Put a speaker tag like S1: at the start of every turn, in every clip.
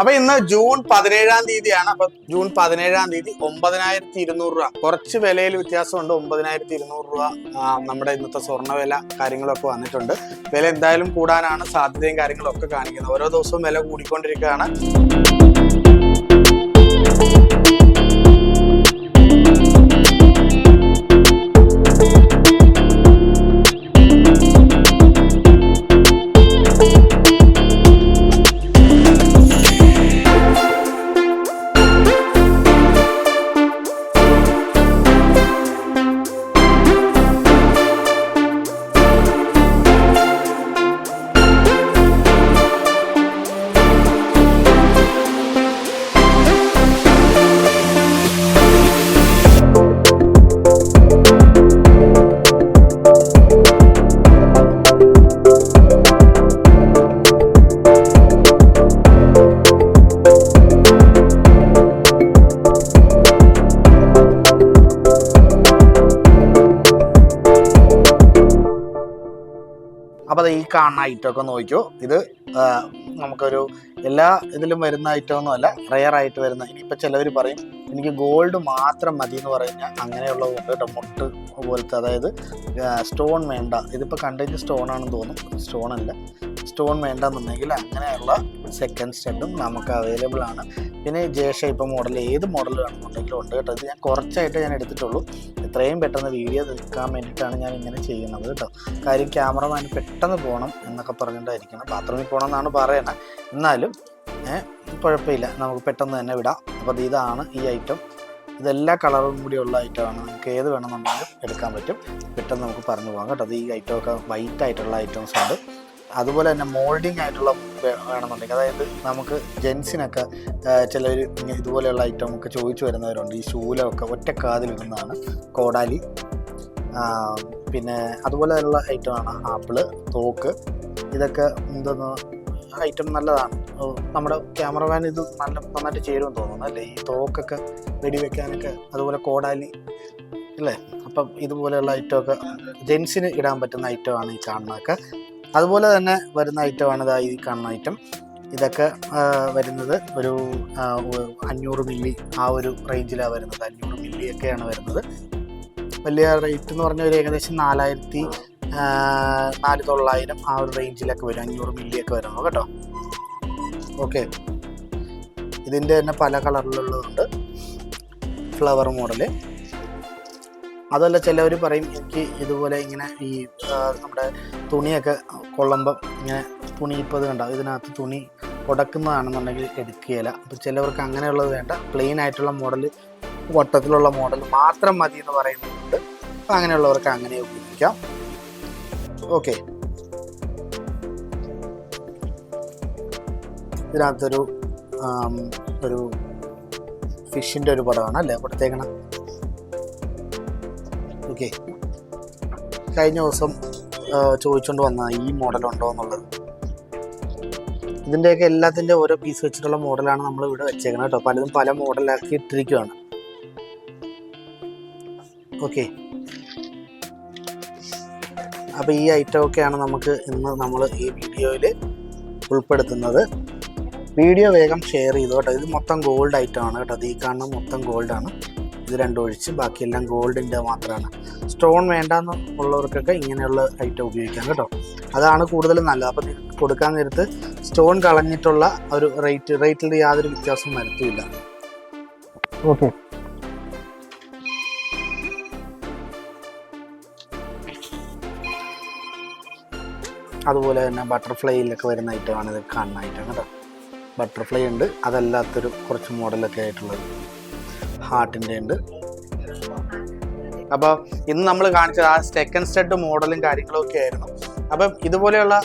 S1: അപ്പൊ ഇന്ന് ജൂൺ പതിനേഴാം തീയതിയാണ്. അപ്പൊ ജൂൺ പതിനേഴാം തീയതി ഒമ്പതിനായിരത്തി ഇരുന്നൂറ് രൂപ. കുറച്ച് വിലയിൽ വ്യത്യാസമുണ്ട്. ഒമ്പതിനായിരത്തി ഇരുന്നൂറ് രൂപ നമ്മുടെ ഇന്നത്തെ സ്വർണ വില കാര്യങ്ങളൊക്കെ വന്നിട്ടുണ്ട്. വില എന്തായാലും കൂടാനാണ് സാധ്യതയും കാര്യങ്ങളൊക്കെ കാണിക്കുന്നത്. ഓരോ ദിവസവും വില കൂടിക്കൊണ്ടിരിക്കുകയാണ്. അപ്പൊ അത് ഈ കാണുന്ന ഐറ്റം ഒക്കെ നോക്കിയോ ഇത് നമുക്കൊരു എല്ലാ ഇതിലും വരുന്ന ഐറ്റം ഒന്നും അല്ല റയർ ആയിട്ട് വരുന്ന ഇനിയിപ്പോൾ ചിലവർ പറയും എനിക്ക് ഗോൾഡ് മാത്രം മതി എന്ന് പറഞ്ഞാൽ അങ്ങനെയുള്ളതുകൊണ്ട് കേട്ടോ മുട്ട് പോലത്തെ അതായത് സ്റ്റോൺ വേണ്ട. ഇതിപ്പോൾ കണ്ടന്റ് സ്റ്റോൺ ആണെന്ന് തോന്നും. സ്റ്റോൺ അല്ല. സ്റ്റോൺ വേണ്ടെന്നുണ്ടെങ്കിൽ അങ്ങനെയുള്ള സെക്കൻഡ് സ്റ്റെഡും നമുക്ക് അവൈലബിൾ ആണ്. പിന്നെ ജെ ഷേപ്പ് മോഡൽ ഏത് മോഡൽ വേണമെന്നുണ്ടെങ്കിലും ഉണ്ട് കേട്ടോ. ഇത് ഞാൻ കുറച്ചായിട്ട് ഞാൻ എടുത്തിട്ടുള്ളൂ. എത്രയും പെട്ടെന്ന് വീഡിയോ നിൽക്കാൻ വേണ്ടിയിട്ടാണ് ഞാൻ ഇങ്ങനെ ചെയ്യുന്നത് കേട്ടോ. കാര്യം ക്യാമറമാൻ പെട്ടെന്ന് പോകണം എന്നൊക്കെ പറഞ്ഞിട്ടായിരിക്കണം. ബാത്റൂമിൽ പോകണം എന്നാണ് പറയണത് എന്നാലും കുഴപ്പമില്ല. നമുക്ക് പെട്ടെന്ന് തന്നെ വിടാം. അപ്പോൾ ഇതാണ് ഈ ഐറ്റം ഇതെല്ലാ കളറും കൂടിയുള്ള ഐറ്റമാണ് നമുക്ക് ഏത് വേണമെന്നുണ്ടെങ്കിലും എടുക്കാൻ പറ്റും. പെട്ടെന്ന് നമുക്ക് പറഞ്ഞു പോകാം കേട്ടോ. അത് ഈ ഐറ്റമൊക്കെ വൈറ്റ് ആയിട്ടുള്ള ഐറ്റംസ് ഉണ്ട്. അതുപോലെ തന്നെ മോൾഡിംഗ് ആയിട്ടുള്ള വേണമെന്നുണ്ടെങ്കിൽ. അതായത് നമുക്ക് ജെൻസിനൊക്കെ ചിലർ ഇതുപോലെയുള്ള ഐറ്റം ഒക്കെ ചോദിച്ചു വരുന്നവരുണ്ട്. ഈ ശൂലമൊക്കെ ഒറ്റ കാതിലിടുന്നതാണ് കോടാലി. പിന്നെ അതുപോലെയുള്ള ഐറ്റമാണ് ആപ്പിൾ തോക്ക്. ഇതൊക്കെ എന്തെന്ന് ഐറ്റം നല്ലതാണ്. നമ്മുടെ ക്യാമറമാൻ ഇത് നല്ല നന്നായിട്ട് ചേരുമെന്ന് തോന്നുന്നു അല്ലേ? ഈ തോക്കൊക്കെ വെടിവെക്കാനൊക്കെ അതുപോലെ കോടാലി അല്ലേ? അപ്പം ഇതുപോലെയുള്ള ഐറ്റമൊക്കെ ജെൻസിന് ഇടാൻ പറ്റുന്ന ഐറ്റമാണ് ഈ കാണുന്നതൊക്കെ. അതുപോലെ തന്നെ വരുന്ന ഐറ്റമാണ് ഇതാ ഈ കാണുന്ന ഐറ്റം ഇതൊക്കെ വരുന്നത് ഒരു അഞ്ഞൂറ് മില്ലി ആ ഒരു റേഞ്ചിലാണ് വരുന്നത്. അഞ്ഞൂറ് മില്ലി ഒക്കെയാണ് വരുന്നത്. വലിയ റേറ്റ് എന്ന് പറഞ്ഞാൽ ഒരു ഏകദേശം നാലായിരത്തി നാല് തൊള്ളായിരം ആ ഒരു റേഞ്ചിലൊക്കെ വരും. അഞ്ഞൂറ് മില്ലിയൊക്കെ വരുന്നു കേട്ടോ. ഓക്കെ ഇതിന്റെ തന്നെ പല കളറിലുള്ളതുണ്ട് ഫ്ലവർ മോഡൽ അതല്ല ചിലവർ പറയും എനിക്ക് ഇതുപോലെ ഇങ്ങനെ ഈ നമ്മുടെ തുണിയൊക്കെ കൊള്ളുമ്പം ഇങ്ങനെ തുണി ഇപ്പോൾ ഇത് കണ്ടോ ഇതിനകത്ത് തുണി ഉടക്കുന്നതാണെന്നുണ്ടെങ്കിൽ എടുക്കുകയില്ല. അപ്പോൾ ചിലവർക്ക് അങ്ങനെയുള്ളത് വേണ്ട. പ്ലെയിൻ ആയിട്ടുള്ള മോഡൽ വട്ടത്തിലുള്ള മോഡൽ മാത്രം മതി എന്ന് പറയുന്നുണ്ട് അപ്പോൾ അങ്ങനെയുള്ളവർക്ക് അങ്ങനെ ഉപയോഗിക്കാം. ഓക്കെ. ഇതിനകത്തൊരു ഒരു ഫിഷിന്റെ ഒരു പടമാണ് അല്ലേ? കൊടുത്തേക്കണം. ഓക്കെ. കഴിഞ്ഞ ദിവസം ചോദിച്ചുകൊണ്ട് വന്ന ഈ മോഡൽ ഉണ്ടോ എന്നുള്ളത്. ഇതിന്റെയൊക്കെ എല്ലാത്തിന്റെ ഓരോ പീസ് വെച്ചിട്ടുള്ള മോഡലാണ് നമ്മൾ ഇവിടെ വെച്ചേക്കുന്നത് കേട്ടോ. പലതും പല മോഡലാക്കി ഇട്ടിരിക്കുകയാണ് ഓക്കെ. അപ്പോൾ ഈ ഐറ്റം ഒക്കെയാണ് നമുക്ക് ഇന്ന് നമ്മൾ ഈ വീഡിയോയിൽ ഉൾപ്പെടുത്തുന്നത്. വീഡിയോ വേഗം ഷെയർ ചെയ്തു കേട്ടോ. ഇത് മൊത്തം ഗോൾഡ് ഐറ്റം ആണ് കേട്ടോ. ഈ കാണുന്ന മൊത്തം ഗോൾഡാണ് ഇത് രണ്ടും ഒഴിച്ച് ബാക്കിയെല്ലാം ഗോൾഡിന്റെ മാത്രമാണ്. സ്റ്റോൺ വേണ്ടെന്ന് ഉള്ളവർക്കൊക്കെ ഇങ്ങനെയുള്ള ഐറ്റം ഉപയോഗിക്കാം കേട്ടോ. അതാണ് കൂടുതൽ നല്ലത്. അപ്പം കൊടുക്കാൻ നേരത്ത് സ്റ്റോൺ കളഞ്ഞിട്ടുള്ള ഒരു റേറ്റ് റേറ്റിൽ യാതൊരു വ്യത്യാസവും വരുത്തില്ല ഓക്കെ. അതുപോലെ തന്നെ ബട്ടർഫ്ലൈയിലൊക്കെ വരുന്ന ഐറ്റമാണ് ഇത് കാണുന്ന ഐറ്റം കേട്ടോ. ബട്ടർഫ്ലൈ ഉണ്ട്. അതല്ലാത്തൊരു കുറച്ച് മോഡലൊക്കെ ആയിട്ടുള്ളത്. ഹാർട്ടിന്റെ ഉണ്ട്. അപ്പോൾ ഇന്ന് നമ്മൾ കാണിച്ചത് ആ സെക്കൻഡ് സ്റ്റെഡ് മോഡലും കാര്യങ്ങളും ഒക്കെ ആയിരുന്നു. അപ്പം ഇതുപോലെയുള്ള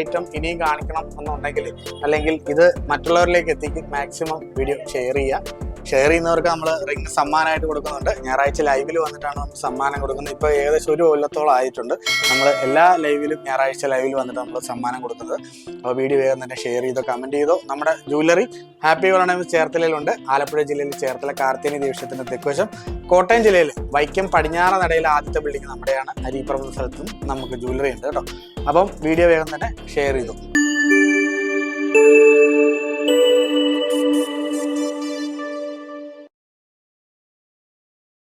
S1: ഐറ്റം ഇനിയും കാണിക്കണം എന്നുണ്ടെങ്കിൽ അല്ലെങ്കിൽ ഇത് മറ്റുള്ളവരിലേക്ക് എത്തിക്കും മാക്സിമം വീഡിയോ ഷെയർ ചെയ്യുക. ഷെയർ ചെയ്യുന്നവർക്ക് നമ്മൾ റിംഗ് സമ്മാനമായിട്ട് കൊടുക്കുന്നുണ്ട്. ഞായറാഴ്ച ലൈവിൽ വന്നിട്ടാണ് നമ്മൾ സമ്മാനം കൊടുക്കുന്നത്. ഇപ്പോൾ ഏകദേശം ഒരു കൊല്ലത്തോളം ആയിട്ടുണ്ട്. നമ്മൾ എല്ലാ ലൈവിലും ഞായറാഴ്ച ലൈവിൽ വന്നിട്ട് നമ്മൾ സമ്മാനം കൊടുക്കുന്നത്. അപ്പോൾ വീഡിയോ വേഗം തന്നെ ഷെയർ ചെയ്തോ കമന്റ് ചെയ്തോ. നമ്മുടെ ജ്വല്ലറി ഹാപ്പി വളണമെന്ന് ചേർത്തലയിലുണ്ട്. ആലപ്പുഴ ജില്ലയിൽ ചേർത്തല കാർത്തിനി ദേവസ്വത്തിന്റെ തെക്കുവശം. കോട്ടയം ജില്ലയിൽ വൈക്കം പടിഞ്ഞാറ നടയിലെ ആദ്യത്തെ ബിൽഡിംഗ് നമ്മുടെയാണ്. അരിപ്പുറം സ്ഥലത്തും നമുക്ക് ജ്വല്ലറി ഉണ്ട് കേട്ടോ. അപ്പം വീഡിയോ വേഗം തന്നെ ഷെയർ ചെയ്തു.